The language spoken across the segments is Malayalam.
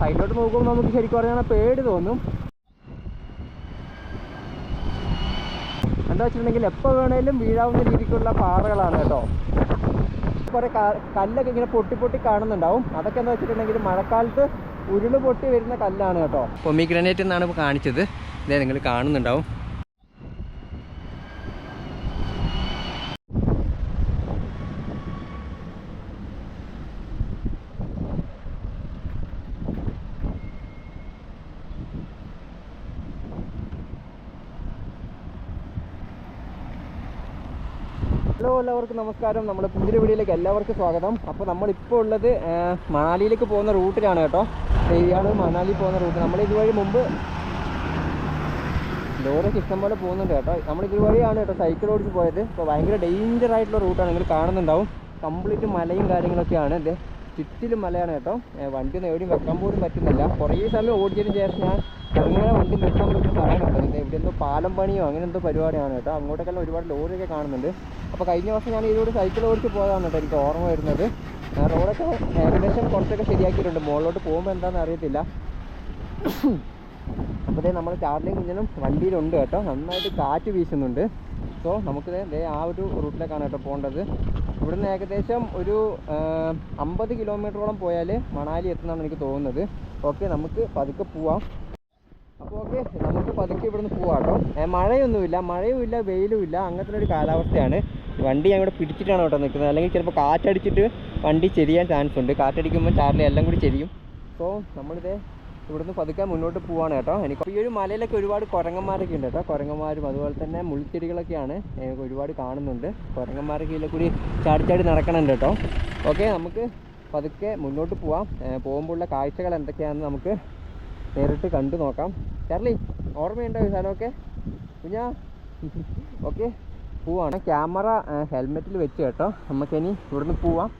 സൈഡിലോട്ട് നോക്കുമ്പോൾ നമുക്ക് ശരിക്കും പറഞ്ഞാൽ പേടി തോന്നും. എന്താ വെച്ചിട്ടുണ്ടെങ്കിൽ എപ്പോൾ വേണേലും വീഴാവുന്ന രീതിക്കുള്ള പാറകളാണ് കേട്ടോ. കുറേ കല്ലൊക്കെ ഇങ്ങനെ പൊട്ടി പൊട്ടി കാണുന്നുണ്ടാവും. അതൊക്കെ എന്താ വെച്ചിട്ടുണ്ടെങ്കിൽ മഴക്കാലത്ത് ഉരുൾ പൊട്ടി വരുന്ന കല്ലാണ് കേട്ടോ. പൊമിഗ്രനേറ്റ് എന്നാണ് ഇപ്പോൾ കാണിച്ചത്. ഇതേ നിങ്ങൾ കാണുന്നുണ്ടാവും. ഹലോ എല്ലാവർക്കും നമസ്കാരം. നമ്മുടെ പുതിയ വീഡിയോയിലേക്ക് എല്ലാവർക്കും സ്വാഗതം. അപ്പോൾ നമ്മളിപ്പോൾ ഉള്ളത് മണാലിയിലേക്ക് പോകുന്ന റൂട്ടിലാണ് കേട്ടോ. ഇയാൾ മണാലി പോകുന്ന റൂട്ട്. നമ്മൾ ഇതുവഴി മുമ്പ് ലോറിക്ക് ഇഷ്ടം പോലെ പോകുന്നുണ്ട് കേട്ടോ. നമ്മൾ ഇതുവഴിയാണ് കേട്ടോ സൈക്കിൾ ഓടിച്ച് പോയത്. അപ്പോൾ ഭയങ്കര ഡേഞ്ചർ ആയിട്ടുള്ള റൂട്ടാണ് നിങ്ങൾ കാണുന്നുണ്ടാവും. കംപ്ലീറ്റ് മലയും കാര്യങ്ങളൊക്കെയാണ്. ഇത് ചുറ്റിലും മലയാണ് കേട്ടോ. വണ്ടി ഒന്നും എവിടെയും വെക്കാൻ പോലും പറ്റുന്നില്ല. കുറേ സമയം ഓടിച്ചതിന് ശേഷം ഞാൻ ഇറങ്ങിയ വണ്ടി കേട്ടോ ഇത് ഇവിടെ എന്തോ പാലം പണിയോ അങ്ങനെ എന്തോ പരിപാടിയാണ് കേട്ടോ. അങ്ങോട്ടൊക്കെല്ലാം ഒരുപാട് ലോറിയൊക്കെ കാണുന്നുണ്ട്. അപ്പോൾ കഴിഞ്ഞ വർഷം ഞാൻ ഇതിലൂടെ സൈക്കിൾ ഓടിച്ച് പോയതാണ് കേട്ടോ എനിക്ക് ഓർമ്മ വരുന്നത്. റോഡൊക്കെ ഏകദേശം കുറച്ചൊക്കെ ശരിയാക്കിയിട്ടുണ്ട്. മുകളിലോട്ട് പോകുമ്പോൾ എന്താണെന്ന് അറിയത്തില്ല. അപ്പോൾ ദേ നമ്മൾ ചാർലിയും കുഞ്ഞനും വണ്ടിയിലുണ്ട് കേട്ടോ. നന്നായിട്ട് കാറ്റ് വീശുന്നുണ്ട്. സോ നമുക്ക് ദേ ആ ഒരു റൂട്ടിലേക്കാണ് കേട്ടോ പോകേണ്ടത്. ഇവിടുന്ന് ഏകദേശം ഒരു അമ്പത് കിലോമീറ്ററോളം പോയാൽ മണാലി എത്തുന്നതാണ് എനിക്ക് തോന്നുന്നത്. ഓക്കെ നമുക്ക് പതുക്കെ പോവാം. അപ്പോൾ ഓക്കെ നമുക്ക് പതുക്കെ ഇവിടുന്ന് പോവാം കേട്ടോ ഏ, മഴയൊന്നുമില്ല മഴയുമില്ല വെയിലുമില്ല അങ്ങനത്തെ ഒരു കാലാവസ്ഥയാണ്. വണ്ടി ഞാൻ ഇവിടെ പിടിച്ചിട്ടാണ് കേട്ടോ നിൽക്കുന്നത്. അല്ലെങ്കിൽ ചിലപ്പോൾ കാറ്റടിച്ചിട്ട് വണ്ടി ചെരിയാൻ ചാൻസ് ഉണ്ട്. കാറ്റടിക്കുമ്പോൾ ചാർലി എല്ലാം കൂടി ചെരിയും. സോ നമ്മളിതേ ഇവിടുന്ന് പതുക്കെ മുന്നോട്ട് പോവാണ് കേട്ടോ. എനിക്ക് ഈ ഒരു മലയിലൊക്കെ ഒരുപാട് കുരങ്ങന്മാരൊക്കെ ഉണ്ട് കേട്ടോ. കുരങ്ങന്മാരും അതുപോലെ തന്നെ മുൾച്ചെടികളൊക്കെയാണ് ഒരുപാട് കാണുന്നുണ്ട്. കുരങ്ങന്മാരൊക്കെ ഇതിലെ കൂടി ചാടി ചാടി നടക്കണുണ്ട് കേട്ടോ. ഓക്കെ നമുക്ക് പതുക്കെ മുന്നോട്ട് പോവാം. പോകുമ്പോഴുള്ള കാഴ്ചകൾ എന്തൊക്കെയാണെന്ന് നമുക്ക് നേരിട്ട് കണ്ടു നോക്കാം. ചാർലി ഓർമ്മയുണ്ടോ ഈ സ്ഥലമൊക്കെ കുഞ്ഞാ? ഓക്കെ. പോവാണ്. ക്യാമറ ഹെൽമെറ്റിൽ വെച്ച് കേട്ടോ. നമുക്കിനി ഇവിടുന്ന് പോവാം.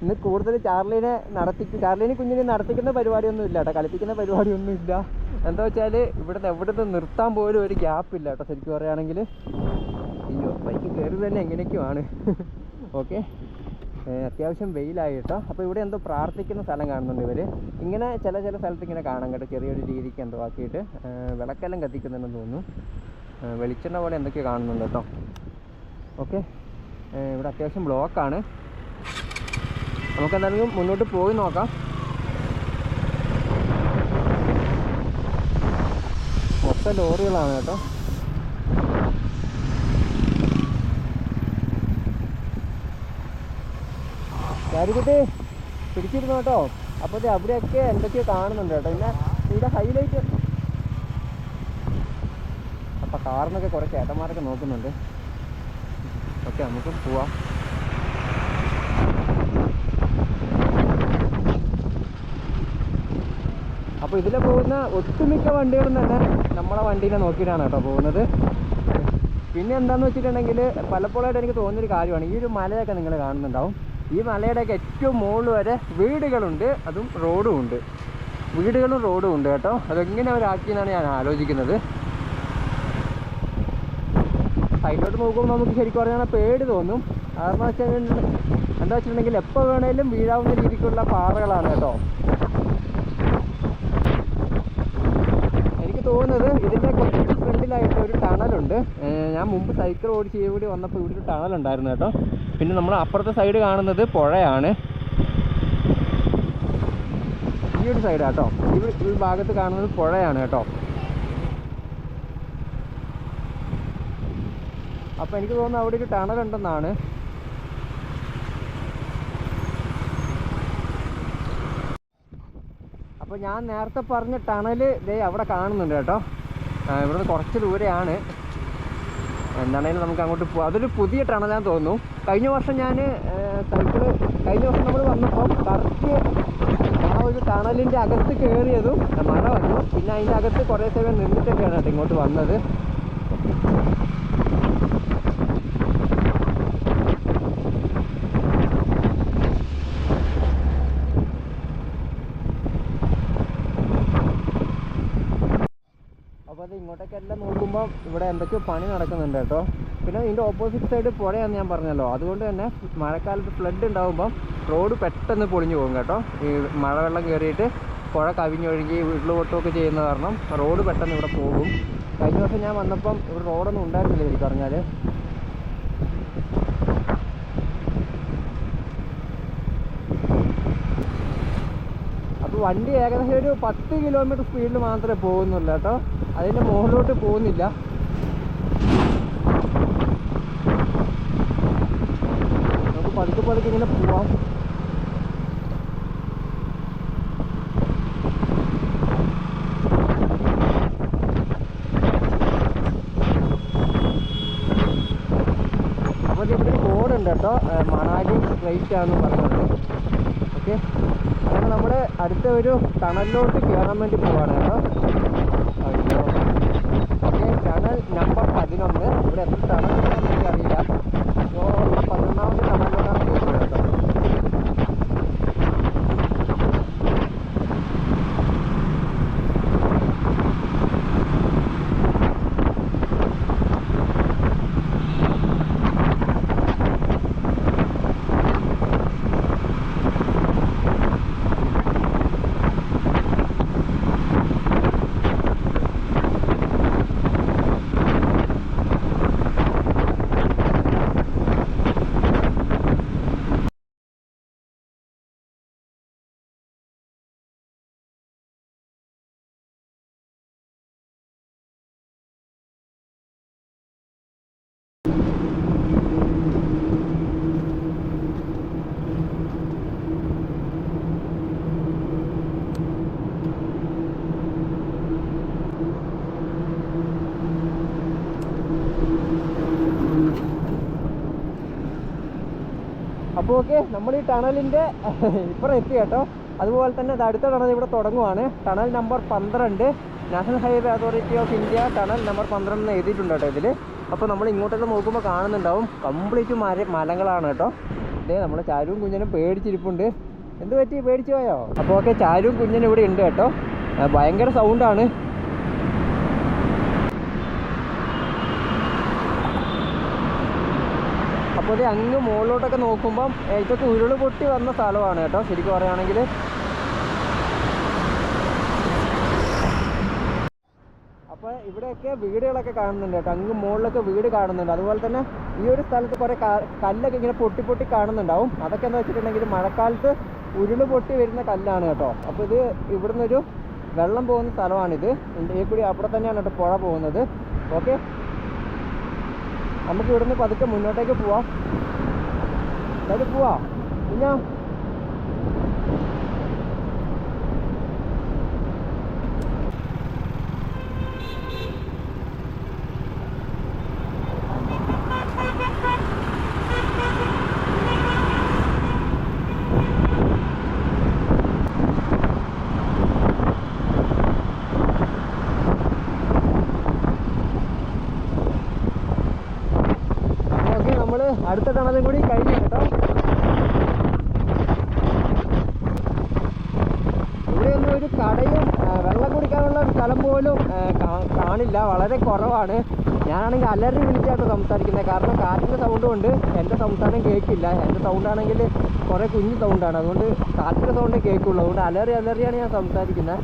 ഇന്ന് കൂടുതൽ ചാർലിനെ നടത്തിക്കും ചാർലിനെ കുഞ്ഞിനെ നടത്തിക്കുന്ന പരിപാടിയൊന്നും ഇല്ല കേട്ടോ. കളിപ്പിക്കുന്ന പരിപാടിയൊന്നും ഇല്ല. എന്താ വെച്ചാൽ ഇവിടുന്ന് എവിടുന്ന് നിർത്താൻ പോലും ഒരു ഗ്യാപ്പ് ഇല്ല കേട്ടോ. ശരിക്കും പറയുകയാണെങ്കിൽ. അയ്യോ ബൈക്ക് കയറി തന്നെ എങ്ങനെയൊക്കെയാണ് ഓക്കെ. അത്യാവശ്യം വെയിലായി കേട്ടോ അപ്പോൾ ഇവിടെ എന്തോ പ്രാർത്ഥിക്കുന്ന സ്ഥലം കാണുന്നുണ്ട് ഇവർ ഇങ്ങനെ ചില ചില സ്ഥലത്ത് ഇങ്ങനെ കാണാം കേട്ടോ. ചെറിയൊരു രീതിക്ക് എന്തോ ആക്കിയിട്ട്. വിളക്കെല്ലാം കത്തിക്കുന്നുണ്ടെന്ന് തോന്നുന്നു. വെളിച്ചെണ്ണ പോലെ എന്തൊക്കെയോ കാണുന്നുണ്ട് കേട്ടോ. ഓക്കെ. ഇവിടെ അത്യാവശ്യം ബ്ലോക്കാണ്. നമുക്ക് എന്തായാലും മുന്നോട്ട് പോയി നോക്കാം. മൊത്തം ലോറികളാണ് കേട്ടോ. ചാരുകുട്ടി പിടിച്ചിരുന്നു കേട്ടോ. അപ്പോൾ അവിടെയൊക്കെ എന്തൊക്കെയോ കാണുന്നുണ്ട് കേട്ടോ. പിന്നെ ഇവിടെ ഹൈലൈറ്റ് അപ്പൊ കാറിനൊക്കെ കുറേ ചേട്ടന്മാരൊക്കെ നോക്കുന്നുണ്ട്. ഓക്കെ നമുക്കും പോവാം. അപ്പോൾ ഇതിൽ പോകുന്ന ഒട്ടുമിക്ക വണ്ടികളും തന്നെ നമ്മളെ വണ്ടീനെ നോക്കിയിട്ടാണ് കേട്ടോ പോകുന്നത്. പിന്നെ എന്താന്ന് വെച്ചിട്ടുണ്ടെങ്കിൽ പലപ്പോഴായിട്ട് എനിക്ക് തോന്നിയൊരു കാര്യമാണ് ഈ ഒരു മലയൊക്കെ നിങ്ങൾ കാണുന്നുണ്ടാവും. ഈ മലയുടെയൊക്കെ ഏറ്റവും മുകളിൽ വരെ വീടുകളുണ്ട് അതും റോഡും ഉണ്ട്. വീടുകളും റോഡും ഉണ്ട് കേട്ടോ. അതെങ്ങനെ അവരാക്കിയെന്നാണ് ഞാൻ ആലോചിക്കുന്നത്. സൈഡിലോട്ട് നോക്കുമ്പോൾ നമുക്ക് ശരിക്കും പറഞ്ഞാൽ പേടി തോന്നും. കാരണം വെച്ചാൽ എന്താ വെച്ചിട്ടുണ്ടെങ്കിൽ എപ്പോൾ വേണേലും വീഴാവുന്ന രീതിക്കുള്ള പാറകളാണ് കേട്ടോ. എനിക്ക് തോന്നുന്നത് ഇതിന്റെ കുറച്ച് ഫ്രണ്ടിലായിട്ട് ഒരു ടണലുണ്ട്. ഞാൻ മുമ്പ് സൈക്കിൾ ഓടിച്ച് ഇവിടെ വന്നപ്പോൾ ഇവിടെ ഒരു ടണലുണ്ടായിരുന്നു കേട്ടോ. പിന്നെ നമ്മൾ അപ്പുറത്തെ സൈഡ് കാണുന്നത് പുഴയാണ്. ഈ ഒരു സൈഡ് കേട്ടോ ഈ ഭാഗത്ത് കാണുന്നത് പുഴയാണ് കേട്ടോ അപ്പോൾ എനിക്ക് തോന്നുന്നു അവിടെ ഒരു ടണൽ ഉണ്ടെന്നാണ്. അപ്പോൾ ഞാൻ നേരത്തെ പറഞ്ഞ ടണൽ ദേ അവിടെ കാണുന്നുണ്ട് കേട്ടോ ഇവിടുന്ന് കുറച്ച് ദൂരെയാണ്. എന്താണേലും നമുക്ക് അങ്ങോട്ട് പോകാം അതൊരു പുതിയ ടണലാന്ന് തോന്നുന്നു. കഴിഞ്ഞ വർഷം ഞാൻ സൈക്കിൾ കഴിഞ്ഞ വർഷം നമ്മൾ വന്നപ്പോൾ കറക്റ്റ് ആ ഒരു ടണലിന്റെ അകത്ത് കയറിയതും മഴ വന്നു. പിന്നെ അതിന്റെ അകത്ത് കുറേ സമയം നിന്നിട്ടൊക്കെയാണ് കേട്ടോ ഇങ്ങോട്ട് വന്നത് അപ്പോൾ അത് ഇങ്ങോട്ടേക്ക് എല്ലാം ഇവിടെ എന്തൊക്കെയോ പണി നടക്കുന്നുണ്ട് കേട്ടോ. പിന്നെ ഇതിന്റെ ഓപ്പോസിറ്റ് സൈഡ് പുഴയാന്ന് ഞാൻ പറഞ്ഞല്ലോ. അതുകൊണ്ട് തന്നെ മഴക്കാലത്ത് ഫ്ലഡ് ഉണ്ടാകുമ്പം റോഡ് പെട്ടെന്ന് പൊളിഞ്ഞു പോകും കേട്ടോ. ഈ മഴവെള്ളം കയറിയിട്ട് പുഴ കവിഞ്ഞൊഴുകി വീട്ടിലോട്ടൊക്കെ ചെയ്യുന്ന കാരണം റോഡ് പെട്ടെന്ന് ഇവിടെ പോകും. കഴിഞ്ഞ വർഷം ഞാൻ വന്നപ്പം ഇവിടെ റോഡൊന്നും ഉണ്ടായിരുന്നില്ല ശരിക്കും പറഞ്ഞാൽ അപ്പോൾ വണ്ടി ഏകദേശം ഒരു പത്ത് കിലോമീറ്റർ സ്പീഡിൽ മാത്രമേ പോകുന്നുള്ളൂ കേട്ടോ. അതിന്റെ മുകളിലോട്ട് പോകുന്നില്ല. നമുക്ക് പതുക്കെ പതുക്കെ ഇങ്ങനെ പോവാം. അപ്പോൾ ഇവിടെ ഒരു ബോർഡ് ഉണ്ട് കേട്ടോ. മണാലി സ്ട്രൈറ്റ് ആണെന്ന് നമ്മൾ അടുത്ത ഒരു ടണലിലോട്ട് കയറാൻ വേണ്ടി പോവാണ് കേട്ടോ. ടണൽ നമ്പർ പതിനൊന്ന്. ഇവിടെ എത്ര ടണൽ ഉണ്ടെന്ന് എനിക്കറിയില്ല അപ്പോൾ പതിനൊന്നാമത്തെ ടണലിലോട്ടാണ് പോകുന്നത് കേട്ടോ അപ്പോൾ ഓക്കെ നമ്മൾ ഈ ടണലിന്റെ ഇപ്പുറം എത്തി കേട്ടോ. അതുപോലെ തന്നെ അത് അടുത്ത ടണൽ ഇവിടെ തുടങ്ങുവാണ്. ടണൽ നമ്പർ പന്ത്രണ്ട് National Highway Authority of India tunnel number പന്ത്രണ്ട് എന്ന് എഴുതിയിട്ടുണ്ട് കേട്ടോ ഇതിൽ അപ്പോൾ നമ്മൾ ഇങ്ങോട്ടെല്ലാം നോക്കുമ്പോൾ കാണുന്നുണ്ടാവും. കംപ്ലീറ്റ് മര മലകളാണ് കേട്ടോ. ഇതേ നമ്മൾ ചാരുവും കുഞ്ഞനും പേടിച്ചിരിപ്പുണ്ട്. എന്ത് പറ്റി? പേടിച്ചു പോയോ? അപ്പോൾ ഓക്കെ ചാരുവും കുഞ്ഞനും ഇവിടെ ഉണ്ട് കേട്ടോ. ഭയങ്കര സൗണ്ടാണ് അപ്പോൾ ഇത് അങ്ങ് മുകളിലോട്ടൊക്കെ നോക്കുമ്പം ഇതൊക്കെ ഉരുൾ പൊട്ടി വന്ന സ്ഥലമാണ് കേട്ടോ. ശരിക്കും പറയുകയാണെങ്കിൽ അപ്പോൾ ഇവിടെയൊക്കെ വീടുകളൊക്കെ കാണുന്നുണ്ട് കേട്ടോ. അങ്ങ് മുകളിലൊക്കെ വീട് കാണുന്നുണ്ട്. അതുപോലെ തന്നെ ഈ ഒരു സ്ഥലത്ത് കുറേ കല്ലൊക്കെ ഇങ്ങനെ പൊട്ടി പൊട്ടി കാണുന്നുണ്ടാവും. അതൊക്കെ എന്താ വെച്ചിട്ടുണ്ടെങ്കിൽ മഴക്കാലത്ത് ഉരുൾ പൊട്ടി വരുന്ന കല്ലാണ് കേട്ടോ. അപ്പോൾ ഇത് ഇവിടുന്ന് ഒരു വെള്ളം പോകുന്ന സ്ഥലമാണിത്. ഈ കൂടി അവിടെ തന്നെയാണ് കേട്ടോ പുഴ പോകുന്നത്. ഓക്കെ? നമുക്ക് ഇവിടുന്ന് പതുക്കെ മുന്നോട്ടേക്ക് പോവാം. അതായത് പോവാ. കുഞ്ഞാ ഓക്കെ നമ്മൾ അടുത്ത ടണലും കൂടി കഴിഞ്ഞു കേട്ടോ ഇവിടെയൊന്നും ഒരു കടയും ആ, വെള്ളം കുടിക്കാനുള്ള ഒരു സ്ഥലം പോലും ആ, കാ- കാണില്ല വളരെ കുറവാണ്. ഞാനാണെങ്കിൽ അലറി വിളിച്ചാണ് സംസാരിക്കുന്നത്. കാരണം കാറ്റിന്റെ സൗണ്ട് കൊണ്ട് എന്റെ സംസാരം കേൾക്കില്ല. എന്റെ സൗണ്ടാണെങ്കിൽ കുറേ കുഞ്ഞു സൗണ്ടാണ് അതുകൊണ്ട് കാറ്റിന്റെ സൗണ്ടേ കേൾക്കുള്ളൂ. അതുകൊണ്ട് അലറി അലറിയാണ് ഞാൻ സംസാരിക്കുന്നത്.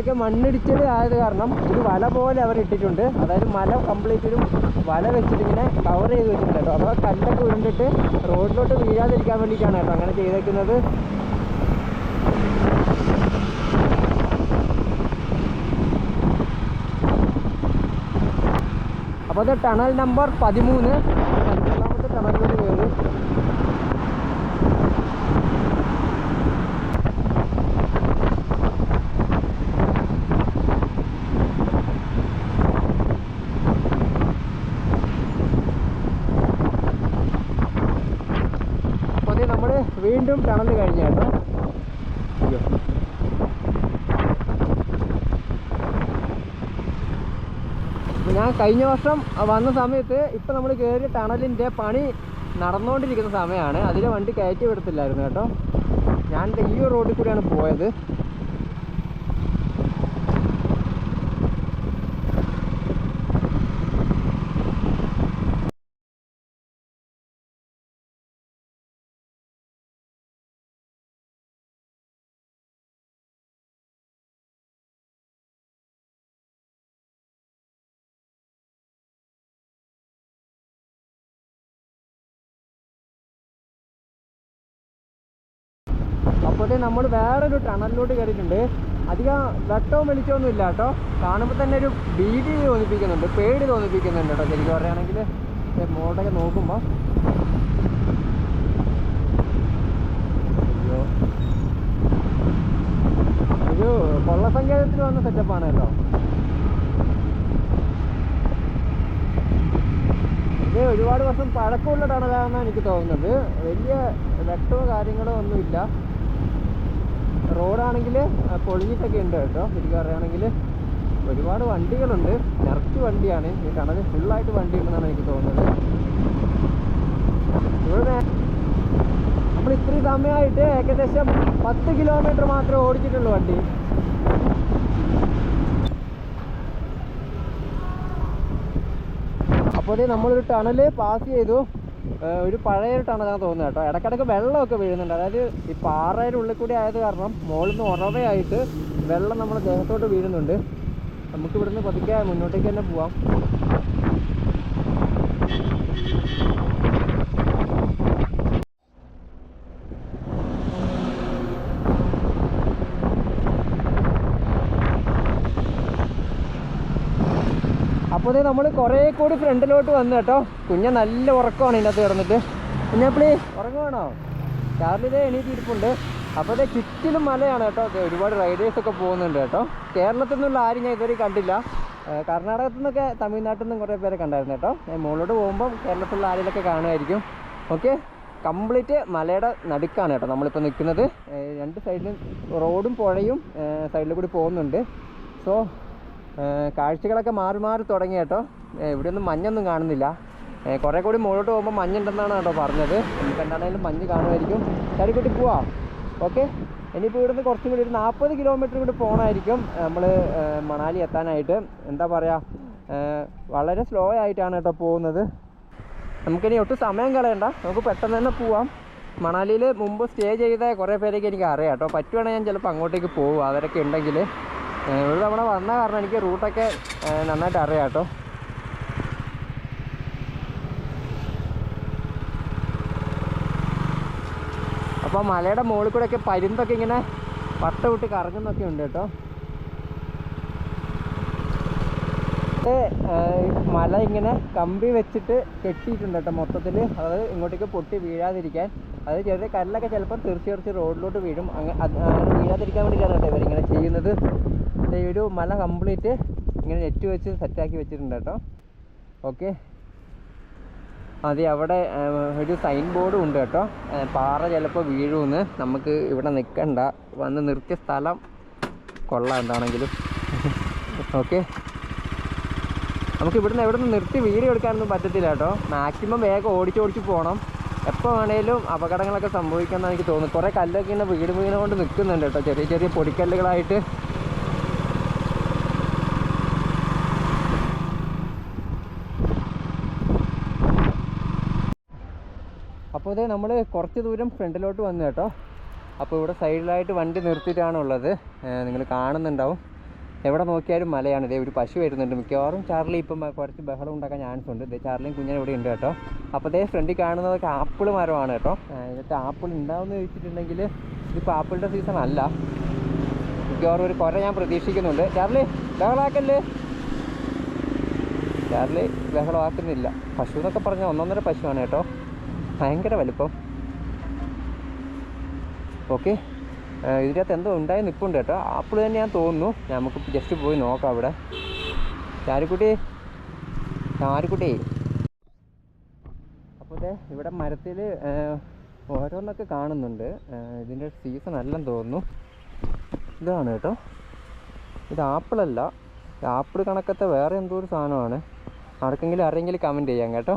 ഇവിടെയൊക്കെ മണ്ണിടിച്ചൽ ആയത് കാരണം ഒരു വല പോലെ അവർ ഇട്ടിട്ടുണ്ട്. അതായത് മല കംപ്ലീറ്റ് ഒരു വല വെച്ചിട്ട് ഇങ്ങനെ കവർ ചെയ്ത് വെച്ചിട്ടുണ്ട് അപ്പോൾ അഥവാ കല്ലൊക്കെ ഉരുണ്ടിട്ട് റോഡിലോട്ട് വീഴാതിരിക്കാൻ വേണ്ടിയിട്ടാണ് കേട്ടോ അങ്ങനെ ചെയ്തേക്കുന്നത്. അപ്പോൾ അത് ടണൽ നമ്പർ പതിമൂന്ന്. പതിമൂന്നാമത്തെ ടണൽ കയറി അപ്പോൾ അത് നമ്മൾ ടണൽ കഴിഞ്ഞു അയ്യോ ഞാൻ കഴിഞ്ഞ വർഷം വന്ന സമയത്ത് ഇപ്പം നമ്മൾ കയറിയ ടണലിന്റെ പണി നടന്നുകൊണ്ടിരിക്കുന്ന സമയമാണ് അതിൽ വണ്ടി കയറ്റി വിടത്തില്ലായിരുന്നു കേട്ടോ. ഞാൻ ഈ റോഡിൽ കൂടിയാണ് പോയത്. അപ്പോൾ നമ്മൾ വേറൊരു ടണലിലോട്ട് കയറിയിട്ടുണ്ട്. അധികം വെട്ടവും വെളിച്ചമൊന്നും ഇല്ല കേട്ടോ. കാണുമ്പോൾ തന്നെ ഒരു ഭീതി തോന്നിപ്പിക്കുന്നുണ്ട് പേടി തോന്നിപ്പിക്കുന്നുണ്ട് കേട്ടോ ശരിക്കും പറയുകയാണെങ്കിൽ. മോട്ടൊക്കെ നോക്കുമ്പോൾ അയ്യോ. ഒരു കൊള്ളസങ്കേതത്തിൽ വന്ന സെറ്റപ്പാണ് കേട്ടോ. ഇത് ഒരുപാട് വർഷം പഴക്കമുള്ള ടണലാണെന്നാണ് എനിക്ക് തോന്നുന്നത്. വലിയ വെട്ടവും കാര്യങ്ങളോ ഒന്നുമില്ല. റോഡാണെങ്കിൽ പൊളിഞ്ഞിട്ടൊക്കെ ഉണ്ട് കേട്ടോ. ശരിക്കും പറയുകയാണെങ്കിൽ ഒരുപാട് വണ്ടികളുണ്ട്. നിറച്ച് വണ്ടിയാണ്. ഈ ടണൽ ഫുള്ളായിട്ട് വണ്ടി ഉണ്ടെന്നാണ് എനിക്ക് തോന്നുന്നത്. ഇവിടെ നമ്മൾ ഇത്രയും സമയമായിട്ട് ഏകദേശം പത്ത് കിലോമീറ്റർ മാത്രമേ ഓടിച്ചിട്ടുള്ളൂ വണ്ടി. അപ്പോഴേ നമ്മളൊരു ടണൽ പാസ് ചെയ്തു. ഒരു പഴയ ടണലാണ് തോന്നുന്നത് കേട്ടോ. ഇടയ്ക്കിടയ്ക്ക് വെള്ളമൊക്കെ വീഴുന്നുണ്ട്. അതായത് ഈ പാറയുടെ ഉള്ളിൽ കൂടി ആയത് കാരണം മുകളിൽ നിന്ന് ഉറവയായിട്ട് വെള്ളം നമ്മുടെ ദേഹത്തോട്ട് വീഴുന്നുണ്ട്. നമുക്ക് ഇവിടുന്ന് പതുക്കെ മുന്നോട്ടേക്ക് തന്നെ പോവാം. അപ്പോൾ നമ്മൾ കുറേ കൂടി ഫ്രണ്ടിലോട്ട് വന്നു കേട്ടോ. കുഞ്ഞ നല്ല ഉറക്കമാണ് ഇതിനകത്ത് കിടന്നിട്ട്. കുഞ്ഞാപ്പിളി ഉറങ്ങുവാണോ? ചാർലി ഇതേ എണീറ്റിരിപ്പുണ്ട്. അപ്പോൾ ഇത് ചുറ്റിലും മലയാണ് കേട്ടോ. ഒരുപാട് റൈഡേഴ്സ് ഒക്കെ പോകുന്നുണ്ട് കേട്ടോ. കേരളത്തിൽ നിന്നുള്ള ആരും ഞാൻ ഇതുവരെ കണ്ടില്ല. കർണാടകത്തിൽ നിന്നൊക്കെ തമിഴ്നാട്ടിൽ നിന്നും കുറേ പേരെ കണ്ടായിരുന്നു കേട്ടോ. ഞാൻ മുകളിലോട്ട് പോകുമ്പം കേരളത്തിലുള്ള ആരെങ്കിലൊക്കെ കാണുമായിരിക്കും. ഓക്കെ? കംപ്ലീറ്റ് മലയുടെ നടുക്കാണ് കേട്ടോ നമ്മളിപ്പോൾ നിൽക്കുന്നത് രണ്ട് സൈഡിലും റോഡും പുഴയും സൈഡിൽ കൂടി പോകുന്നുണ്ട്. സോ കാഴ്ചകളൊക്കെ മാറി മാറി തുടങ്ങി കേട്ടോ. ഇവിടെ ഇവിടെയൊന്നും മഞ്ഞൊന്നും കാണുന്നില്ല. കുറേ കൂടി മുകളിലോട്ട് പോകുമ്പോൾ മഞ്ഞുണ്ടെന്നാണ് കേട്ടോ പറഞ്ഞത്. നമുക്ക് എന്താണെങ്കിലും മഞ്ഞ് കാണുമായിരിക്കും. ചാടിക്കുട്ടി പോവാ. ഓക്കെ? ഇനിയിപ്പോൾ ഇവിടുന്ന് കുറച്ചും കൂടി ഒരു നാൽപ്പത് കിലോമീറ്റർ കൂടി പോകണമായിരിക്കും നമ്മൾ മണാലി എത്താനായിട്ട്. എന്താ പറയുക വളരെ സ്ലോ ആയിട്ടാണ് കേട്ടോ പോകുന്നത്. നമുക്കിനി ഒട്ടും സമയം കളയണ്ട. നമുക്ക് പെട്ടെന്ന് തന്നെ പോവാം. മണാലിയിൽ മുമ്പ് സ്റ്റേ ചെയ്ത കുറേ പേരൊക്കെ എനിക്ക് അറിയാം കേട്ടോ. പറ്റുവാണെങ്കിൽ ഞാൻ ചിലപ്പോൾ അങ്ങോട്ടേക്ക് പോകും. അവരൊക്കെ ഉണ്ടെങ്കിൽ ഒരു തവണ വന്ന കാരണം എനിക്ക് റൂട്ടൊക്കെ നന്നായിട്ട് അറിയാം കേട്ടോ. അപ്പോൾ മലയുടെ മുകളിൽ കൂടെ ഒക്കെ പരുന്തൊക്കെ ഇങ്ങനെ വട്ട വിട്ട് കറങ്ങുന്നൊക്കെ ഉണ്ട് കേട്ടോ. മല ഇങ്ങനെ കമ്പി വെച്ചിട്ട് കെട്ടിയിട്ടുണ്ട് കേട്ടോ മൊത്തത്തിൽ അത് ഇങ്ങോട്ടേക്ക് പൊട്ടി വീഴാതിരിക്കാൻ. അത് ചെറിയ കല്ലൊക്കെ ചിലപ്പോൾ തീർച്ചയായിട്ടും റോഡിലോട്ട് വീഴും. അങ്ങനെ വീഴാതിരിക്കാൻ വേണ്ടിയിട്ടാണ് കേട്ടോ ഇവരിങ്ങനെ ചെയ്യുന്നത്. ഈ ഒരു മല കംപ്ലീറ്റ് ഇങ്ങനെ നെറ്റ് വെച്ച് സെറ്റാക്കി വെച്ചിട്ടുണ്ട് കേട്ടോ. ഓക്കെ. അതെ അവിടെ ഒരു സൈൻ ബോർഡും ഉണ്ട് കേട്ടോ. പാറ ചിലപ്പോൾ വീഴുമെന്ന് നമുക്ക് ഇവിടെ നിൽക്കണ്ട വന്ന് നിർത്തിയ സ്ഥലം കൊള്ളാം എന്താണെങ്കിലും. ഓക്കെ. നമുക്ക് ഇവിടുന്ന് എവിടെ നിന്ന് നിർത്തി വീഡിയോ എടുക്കാനൊന്നും പറ്റത്തില്ല കേട്ടോ. മാക്സിമം വേഗം ഓടിച്ചോടിച്ച് ഓടിച്ച് പോകണം എപ്പോൾ വേണേലും അപകടങ്ങളൊക്കെ സംഭവിക്കാമെന്നാണ് എനിക്ക് തോന്നുന്നത് കുറേ കല്ലൊക്കെ ഇങ്ങനെ വീട് വീണ് കൊണ്ട് നിൽക്കുന്നുണ്ട് കേട്ടോ. ചെറിയ ചെറിയ പൊടിക്കല്ലുകളായിട്ട് അപ്പോൾ നമ്മൾ കുറച്ച് ദൂരം ഫ്രണ്ടിലോട്ട് വന്നു കേട്ടോ. അപ്പോൾ ഇവിടെ സൈഡിലായിട്ട് വണ്ടി നിർത്തിയിട്ടാണ് ഉള്ളത്. നിങ്ങൾ കാണുന്നുണ്ടാവും. എവിടെ നോക്കിയാലും മലയാണ്. ഇതേ ഒരു പശു വരുന്നുണ്ട്. മിക്കവാറും ചാർലി ഇപ്പം കുറച്ച് ബഹളം ഉണ്ടാക്കാൻ ചാൻസ് ഉണ്ട്. ഇതേ ചാർലിയും കുഞ്ഞനും ഇവിടെ ഉണ്ട് കേട്ടോ. അപ്പോൾ ഇതേ ഫ്രണ്ടിൽ കാണുന്നതൊക്കെ ആപ്പിൾ മരമാണ് കേട്ടോ. എന്നിട്ട് ആപ്പിൾ ഉണ്ടാവുമെന്ന് ചോദിച്ചിട്ടുണ്ടെങ്കിൽ ഇതിപ്പോൾ ആപ്പിളിന്റെ സീസൺ അല്ല. മിക്കവാറും ഒരു കുറെ ഞാൻ പ്രതീക്ഷിക്കുന്നുണ്ട്. ചാർലി ബഹളാക്കല്ലേ? ചാർലി ബഹളമാക്കുന്നില്ല. പശു എന്നൊക്കെ പറഞ്ഞാൽ ഒന്നൊന്നര പശുവാണ് കേട്ടോ. ഭയങ്കര വലിപ്പം. ഓക്കെ ഇതിനകത്ത് എന്തോ ഉണ്ടായി നിൽപ്പുണ്ട് കേട്ടോ. ആപ്പിൾ തന്നെ ഞാൻ തോന്നുന്നു നമുക്ക് ജസ്റ്റ് പോയി നോക്കാം അവിടെ. ചാരിക്കുട്ടി ചാരിക്കുട്ടി. അപ്പോൾ ഇതേ ഇവിടെ മരത്തിൽ ഓരോന്നൊക്കെ കാണുന്നുണ്ട്. ഇതിന്റെ സീസൺ അല്ലെന്ന് തോന്നുന്നു. ഇതാണ് കേട്ടോ. ഇത് ആപ്പിളല്ല. ആപ്പിൾ കണക്കത്തെ വേറെ എന്തോ ഒരു സാധനമാണ്. ആർക്കെങ്കിലും അറിയെങ്കിൽ കമന്റ് ചെയ്യാം കേട്ടോ.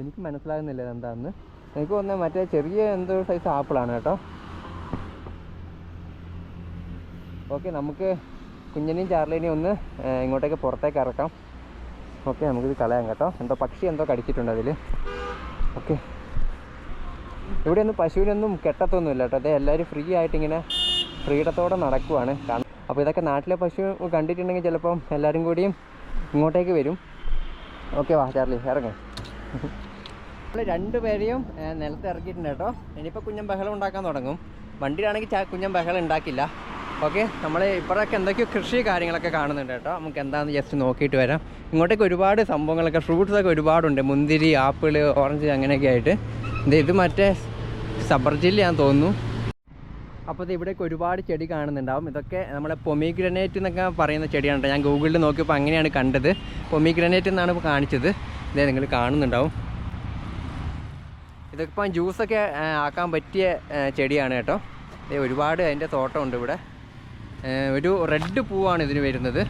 എനിക്ക് മനസ്സിലാകുന്നില്ല എന്താന്ന് എനിക്ക് തോന്നുന്നത് മറ്റേ ചെറിയ എന്തോ സൈസ് ആപ്പിളാണ് കേട്ടോ. ഓക്കെ നമുക്ക് കുഞ്ഞിനെയും ചാർലിനെയും ഒന്ന് ഇങ്ങോട്ടേക്ക് പുറത്തേക്ക് ഇറക്കാം. ഓക്കെ നമുക്കിത് കളയാം കേട്ടോ. എന്തോ പക്ഷി എന്തോ കടിച്ചിട്ടുണ്ട് അതിൽ ഓക്കെ ഇവിടെയൊന്നും പശുവിനൊന്നും കെട്ടത്തൊന്നുമില്ല കേട്ടോ. അതെ എല്ലാവരും ഫ്രീ ആയിട്ടിങ്ങനെ ഫ്രീഡത്തോടെ നടക്കുവാണ്. അപ്പോൾ ഇതൊക്കെ നാട്ടിലെ പശു കണ്ടിട്ടുണ്ടെങ്കിൽ ചിലപ്പം എല്ലാവരും കൂടിയും ഇങ്ങോട്ടേക്ക് വരും. ഓക്കെ വാ ചാർലി ഇറങ്ങ്. നമ്മൾ രണ്ടുപേരെയും നിലത്ത് ഇറക്കിയിട്ടുണ്ട് കേട്ടോ. ഇനിയിപ്പോൾ കുഞ്ഞൻ ബഹളം ഉണ്ടാക്കാൻ തുടങ്ങും. വണ്ടിയിലാണെങ്കിൽ കുഞ്ഞൻ ബഹളം ഉണ്ടാക്കില്ല. ഓക്കെ നമ്മൾ ഇപ്പോഴൊക്കെ എന്തൊക്കെയോ കൃഷി കാര്യങ്ങളൊക്കെ കാണുന്നുണ്ട് കേട്ടോ. നമുക്ക് എന്താണെന്ന് ജസ്റ്റ് നോക്കിയിട്ട് വരാം. ഇങ്ങോട്ടേക്ക് ഒരുപാട് സംഭവങ്ങളൊക്കെ ഫ്രൂട്ട്സൊക്കെ ഒരുപാടുണ്ട്. മുന്തിരി ആപ്പിൾ ഓറഞ്ച് അങ്ങനെയൊക്കെ ആയിട്ട്. ഇത് മറ്റേ സബർജില്ല ഞാൻ തോന്നുന്നു. അപ്പോൾ ഇവിടെയൊക്കെ ഒരുപാട് ചെടി കാണുന്നുണ്ടാവും. ഇതൊക്കെ നമ്മളെ പൊമിഗ്രനേറ്റ് എന്നൊക്കെ പറയുന്ന ചെടിയാണ് ഞാൻ ഗൂഗിളിൽ നോക്കിയപ്പോൾ അങ്ങനെയാണ് കണ്ടത്. പൊമിഗ്രനേറ്റ് എന്നാണ് ഇപ്പോൾ കാണിച്ചത്. ഇതേ നിങ്ങൾ കാണുന്നുണ്ടാവും. ഇതൊക്കെ ഇപ്പം ജ്യൂസൊക്കെ ആക്കാൻ പറ്റിയ ചെടിയാണ് കേട്ടോ. ഒരുപാട് അതിന്റെ തോട്ടമുണ്ട് ഇവിടെ. ഒരു റെഡ് പൂവാണ് ഇതിന് വരുന്നത്.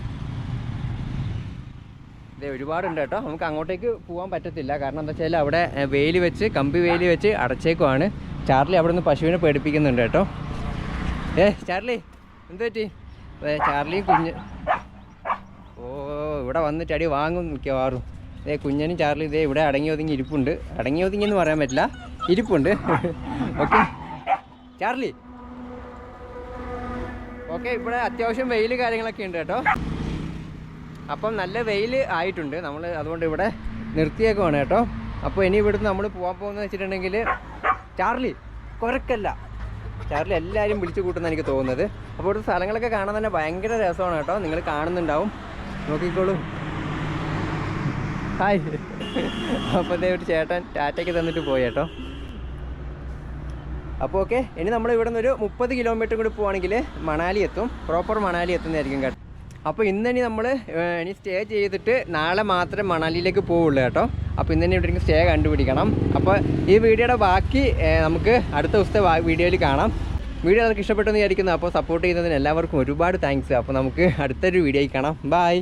ഇതേ ഒരുപാടുണ്ട് കേട്ടോ. നമുക്ക് അങ്ങോട്ടേക്ക് പോകാൻ പറ്റത്തില്ല. കാരണം എന്താ വെച്ചാൽ അവിടെ വേലി വെച്ച് കമ്പി വെയിൽ വെച്ച് അടച്ചേക്കുവാണ്. ചാർലി അവിടെ നിന്ന് പശുവിനെ പേടിപ്പിക്കുന്നുണ്ട് കേട്ടോ. ഏ ചാർലി എന്ത് പറ്റി? ചാർലിയും കുഞ്ഞ് ഓ ഇവിടെ വന്നിട്ട് അടി വാങ്ങും മിക്കവാറും. ഇതേ കുഞ്ഞനും ചാർലി ഇതേ ഇവിടെ അടങ്ങി ഒതുങ്ങി ഇരിപ്പുണ്ട്. അടങ്ങി ഒതുങ്ങി എന്ന് പറയാൻ പറ്റില്ല. ഇരിപ്പുണ്ട്. ഓക്കെ. ചാർലി. ഓക്കെ ഇവിടെ അത്യാവശ്യം വെയിൽ കാര്യങ്ങളൊക്കെ ഉണ്ട് കേട്ടോ. അപ്പം നല്ല വെയിൽ ആയിട്ടുണ്ട്. നമ്മൾ അതുകൊണ്ട് ഇവിടെ നിർത്തിയേക്കുവാണ് കേട്ടോ. അപ്പോൾ ഇനി ഇവിടുന്ന് നമ്മൾ പോകാൻ പോകുന്നത് വെച്ചിട്ടുണ്ടെങ്കിൽ ചാർലി കുരക്കല്ല. ചാർലി എല്ലാവരും വിളിച്ചു കൂട്ടുന്ന എനിക്ക് തോന്നുന്നത്. അപ്പോൾ ഇവിടുത്തെ സ്ഥലങ്ങളൊക്കെ കാണാൻ തന്നെ ഭയങ്കര രസമാണ് കേട്ടോ. നിങ്ങൾ കാണുന്നുണ്ടാവും. നോക്കിക്കോളൂ. ഹായ്. അപ്പോൾ ഒരു ചേട്ടൻ ടാറ്റയ്ക്ക് തന്നിട്ട് പോയി കേട്ടോ. അപ്പോൾ ഓക്കെ ഇനി നമ്മൾ ഇവിടെ നിന്ന് ഒരു മുപ്പത് കിലോമീറ്റർ കൂടി പോവുകയാണെങ്കിൽ മണാലി എത്തും. പ്രോപ്പർ മണാലി എത്തുന്നതായിരിക്കും കേട്ടോ. അപ്പോൾ ഇന്നിനി നമ്മൾ ഇനി സ്റ്റേ ചെയ്തിട്ട് നാളെ മാത്രമേ മണാലിയിലേക്ക് പോവുള്ളൂ കേട്ടോ. അപ്പോൾ ഇന്ന് തന്നെ ഇവിടെ സ്റ്റേ കണ്ടുപിടിക്കണം. അപ്പോൾ ഈ വീഡിയോയുടെ ബാക്കി നമുക്ക് അടുത്ത ദിവസത്തെ വീഡിയോയിൽ കാണാം. വീഡിയോ നിങ്ങൾക്ക് ഇഷ്ടപ്പെട്ടെന്ന് വിചാരിക്കുന്നു. അപ്പോൾ സപ്പോർട്ട് ചെയ്യുന്നതിന് എല്ലാവർക്കും ഒരുപാട് താങ്ക്സ് അപ്പോൾ നമുക്ക് അടുത്തൊരു വീഡിയോയിൽ കാണാം. ബായ്